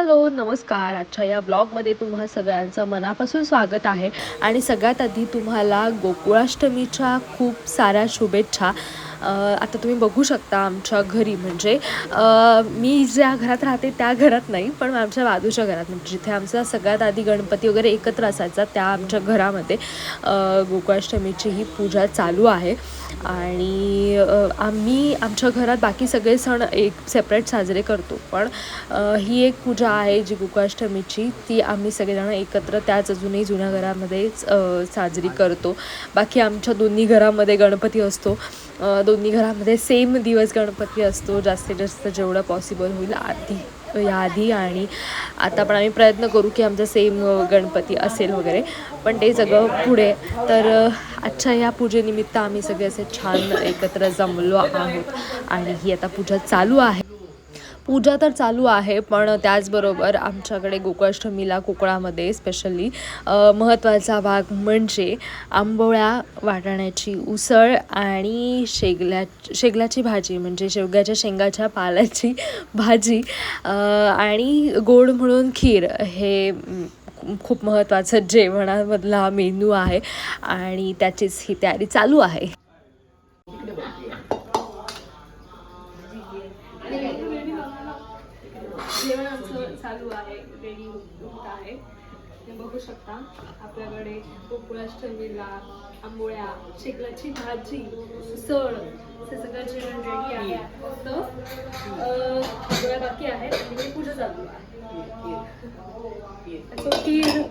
Hello नमस्कार. आजच्या या ब्लॉगमध्ये तुम्हा सगळ्यांचं मनापासून स्वागत आहे. आणि सगळ्यात आधी तुम्हाला गोकुळाष्टमीच्या खूप साऱ्या शुभेच्छा. आता तुम्ही बघू शकता आमच्या घरी. म्हणजे मी ज्या घरात राहते त्या घरात नाही पण आमच्या बाजूच्या घरात. म्हणजे जिथे आमचा सगळ्यात आधी गणपती वगैरे एकत्र असायचा त्या आमच्या घरामध्ये गोकुळाष्टमीची ही पूजा चालू आहे. आणि आम्ही आमच्या घरात बाकी सगळे सण एक सेपरेट साजरे करतो. पण ही एक पूजा आहे जी गोकुळाष्टमीची ती आम्ही सगळेजण एकत्र त्याच अजूनही जुन्या घरामध्येच साजरी करतो. बाकी आमच्या दोन्ही घरामध्ये गणपती असतो. दोन्ही घरामध्ये सेम दिवस गणपती असतो. जास्तीत जास्त जेवढं पॉसिबल होईल आधी. याआधी आणि आता पण आम्ही प्रयत्न करू की आमचा सेम गणपती असेल वगैरे. पण ते सगळं पुढे. तर आजच्या या पूजेनिमित्त आम्ही सगळे असे छान एकत्र जमलो आहोत. आणि ही आता पूजा चालू आहे. पूजा तर चालू आहे पण त्याचबरोबर आमच्याकडे गोकुळाष्टमीला कोकणामध्ये स्पेशली महत्त्वाचा भाग म्हणजे आंबोळ्या वाटाण्याची उसळ आणि शेगल्या शेगल्याची भाजी म्हणजे शेवग्याच्या शेंगाच्या पाल्याची भाजी आणि गोड म्हणून खीर हे खूप महत्त्वाचं जेवणामधला मेनू आहे आणि त्याचीच ही तयारी चालू आहे. जेवण आमचं चालू आहे रेडी होत आहे. तुम्ही बघू शकता आपल्याकडे गोकुळाष्टमीला आंबोळ्या शेकलाची भाजी उसळ हे सगळं जेवण रेडी आहे. फक्त अं, आंबोळ्या बाकी आहे आणि पूजा चालू आहे. खीर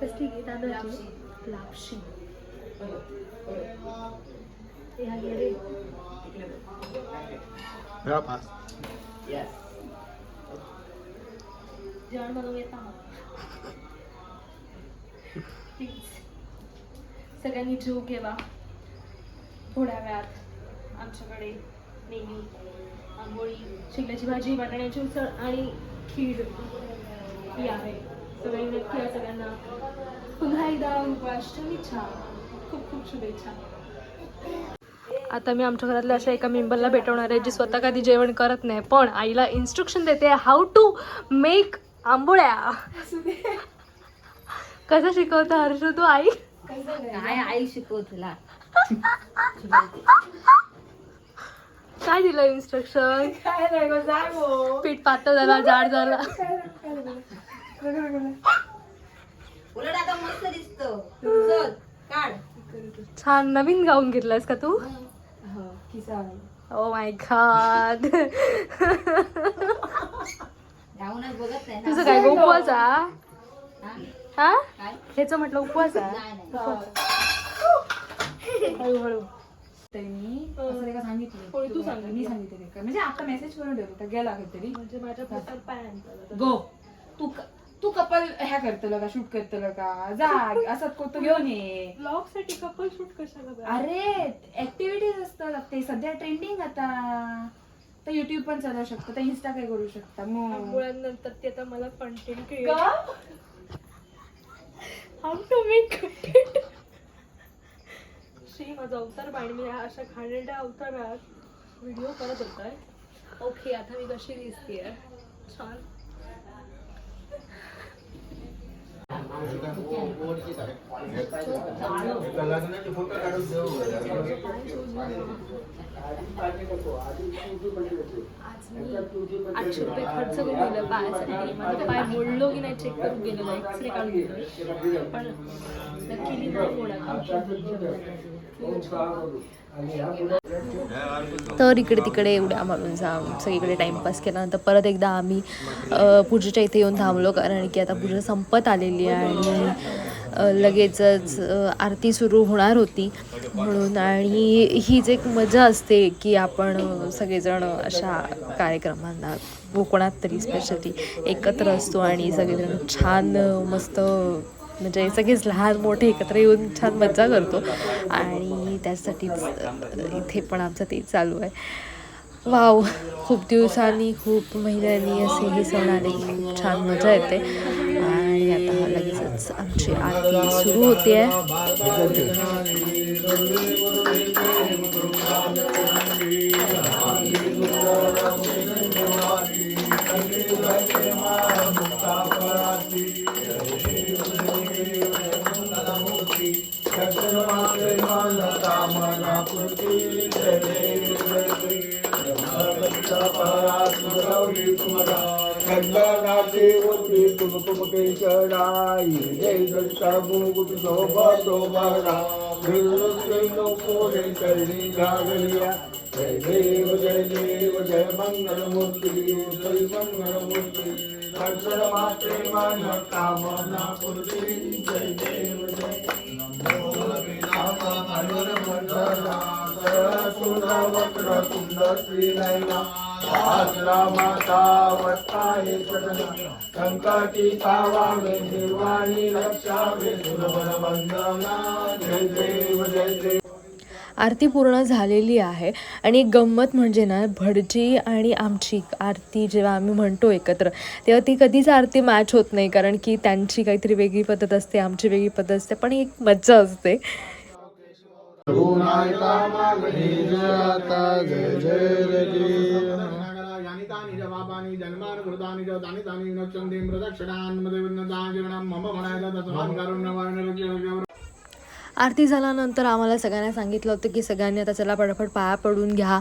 कसली घे तांदळाची लापशी. हे आहे रे. जेवण बनवून येता प्लीज सगळ्यांनी जीव घेवा. थोड्या वेळात आमच्याकडे नेहमी आंबोळी शिकल्याची भाजी वाटाण्याची उसळ आणि खीर ही आहे. सगळ्यांनी नक्की आहे सगळ्यांना पुन्हा एकदा गोकुळाष्टमीच्या खूप खूप शुभेच्छा. आता मी आमच्या घरातल्या अशा एका मेंबरला भेटवणार आहे जी स्वतः कधी जेवण करत नाही पण आईला इन्स्ट्रक्शन देते हाऊ टू मेक आंबोळ्या. कसं शिकवतं हर्ष तू आई? काय आई शिकव तुला काय दिलं इन्स्ट्रक्शन काय नाही गं, जा गो. पीठ पातळ झाला जाड झाला. उलट आता मस्त दिसतो. चल काढ. छान नवीन गाऊन घेतलास का तू? हो, ओ माय गॉड बघत नाही. तुझं काय गं, उपवास हा हा? हा? काय? ह्याचं म्हटलं उपवास आहे? नाही नाही. हळूहळू मी असं नाही का सांगितलं. होय, तू सांगितलं. मी सांगितलं का म्हणजे आता मेसेज करून ठेवतो तर गेला म्हणजे माझ्या पोटात पाय आणतात गो तू क- तू कपल ह्या करतलं का शूट करतलं का? जा असं कोतो घेऊन ये. ब्लॉगसाठी कपल शूट कशाला बरं? अरे ऍक्टिव्हिटीज असतात. ते सध्या ट्रेंडिंग आता. तर युट्यूब पण चालवू शकतो तर इन्स्टा काय करू शकता? मग. आंबोळ्यानंतर ते आता मला content? How to make content Shri माझा अवतार बाणी मी अशा घाणेरड्या अवतारात व्हिडिओ करत होताय. ओके आता मी कशी दिसतेय? छान आज मी आठशे रुपये खर्च करून गेलं पायासाठी पाय म्हणजे मोडलो की नाही चेक करून एक्सरे काढून गेलो पण नाही तर इकडे तिकडे एवढ्या मारून जाऊन सगळीकडे टाइमपास केल्यानंतर परत एकदा आम्ही पूजेच्या इथे येऊन थांबलो कारण की आता पूजा संपत आलेली आहे आणि लगेचच आरती सुरू होणार होती. म्हणून आणि हीच एक मजा असते की आपण सगळेजण अशा कार्यक्रमांना कोकणात तरी स्पेशली एकत्र असतो आणि सगळेजण छान मस्त म्हणजे सगळेच लहान मोठे एकत्र येऊन छान मजा करतो. आणि त्यासाठीच इथे पण आमचं ते चालू आहे. वाव! खूप दिवसांनी खूप महिन्यांनी असे हे सण आले छान मजा येते. आणि आता लगेचच आमची आरती सुरू होते. आहे गौरी तुम्हारा कंदनाची मूर्ती तुम तुम केशराई. जय जगता मुकुट शोभा शोभारा नो कोरे चरणी घागरिया. जय देव जय देव जय मंगल मूर्ति जय मंगल मूर्ति दर्शन मात्रे मन कामना पूर्ति जय देव जय. नमो संकटी रक्षावे वंदना जय देव जय देव आरती पूर्ण झालेली आहे आणि एक गंमत म्हणजे ना भटजी आणि आमची आरती जेव्हा आम्ही म्हणतो एकत्र तेव्हा ती कधीच आरती मॅच होत नाही कारण की त्यांची काहीतरी वेगळी पद्धत असते आमची वेगळी पद्धत असते पण एक मज्जा असते. च तानि तानि मम तस्मान् आरती झाल्यानंतर आम्हाला सगळ्यांना सांगितलं होतं की सगळ्यांनी आता चला पटापट पाया पडून घ्या.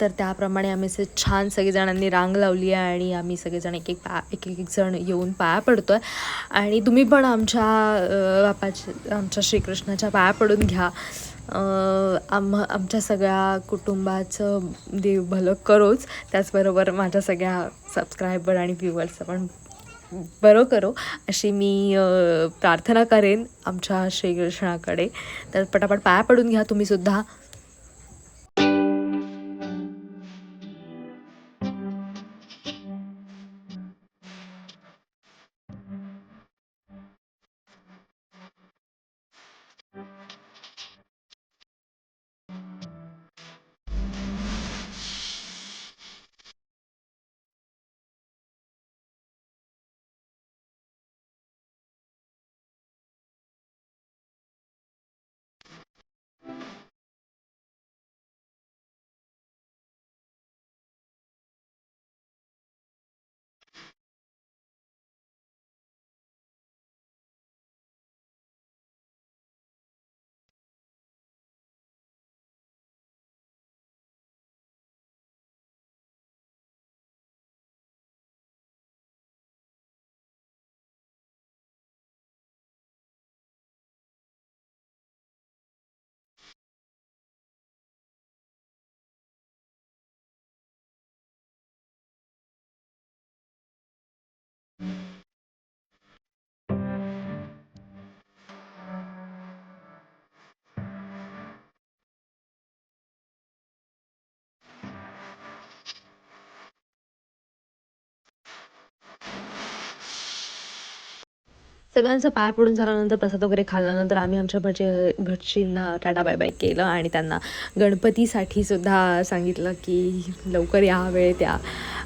तर त्याप्रमाणे आम्ही असे छान सगळेजणांनी रांग लावली आहे आणि आम्ही सगळेजण एक एक पा एक एक जण येऊन पाया पडतो आहे आणि तुम्ही पण आमच्या बापाच्या आमच्या श्रीकृष्णाच्या पाया पडून घ्या. आम आमच्या सगळ्या कुटुंबाचं देव भलं करोच. त्याचबरोबर माझ्या सगळ्या सबस्क्रायबर आणि व्ह्युअर्सचं पण बरं करो. अशी मी प्रार्थना करेन आमच्या श्रीकृष्णाकडे. तर पटापट पाया पडून घ्या तुम्हीसुद्धा सगळ्यांचं पाय पडून झाल्यानंतर प्रसाद वगैरे खाल्ल्यानंतर आम्ही आमच्या भटजी भटजींना टाटा बाय बाय केलं आणि त्यांना गणपतीसाठी सुद्धा सांगितलं की लवकर या वेळेत या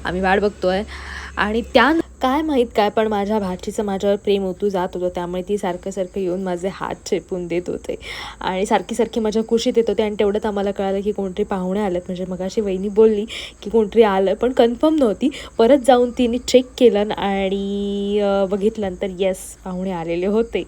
आम्ही वाट बघतोय. आणि त्या काय माहीत काय पण माझ्या भाचीचं माझ्यावर प्रेम ओतू जात होतं. त्यामुळे ती सारखं सारखं येऊन माझे हात चेपून देत होते. आणि सारखी सारखी माझ्या कुशीत येत होते. आणि तेवढंच आम्हाला कळालं की कोणतरी पाहुणे आलेत. म्हणजे मगाशी वहिनी बोलली की कोणतरी आलं पण कन्फर्म नव्हती. परत जाऊन तिने चेक केलं आणि बघितल्यानंतर येस पाहुणे आलेले होते.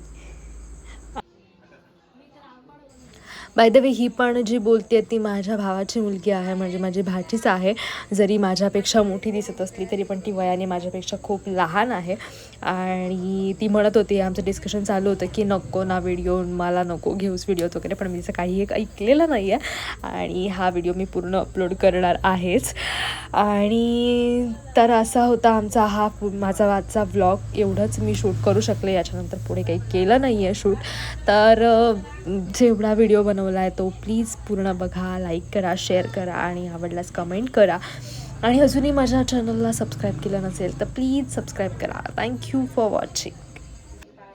बाय द वे ही पण जी बोलते ती माझ्या भावाची मुलगी आहे म्हणजे माझी भाचीच आहे. जरी माझ्यापेक्षा मोठी दिसत असली तरी पण ती वयाने माझ्यापेक्षा खूप लहान आहे. आणि ती म्हणत होती आमचं डिस्कशन चालू होतं की नको ना व्हिडिओ मला नको घेऊस व्हिडिओत वगैरे पण मी असं काही एक ऐकलेलं नाही आहे आणि हा व्हिडिओ मी पूर्ण अपलोड करणार आहेच. आणि तर असा होता आमचा हा पु- माझा आजचा व्लॉग एवढंच मी शूट करू शकले याच्यानंतर पुढे काही केलं नाही आहे शूट तर जेवढा व्हिडिओ बनवला आहे तो प्लीज पूर्ण बघा लाईक करा शेअर करा आणि आवडल्यास कमेंट करा. आणि अजूनही माझ्या चॅनलला सबस्क्राईब केलं नसेल तर प्लीज सबस्क्राईब करा. Thank you for watching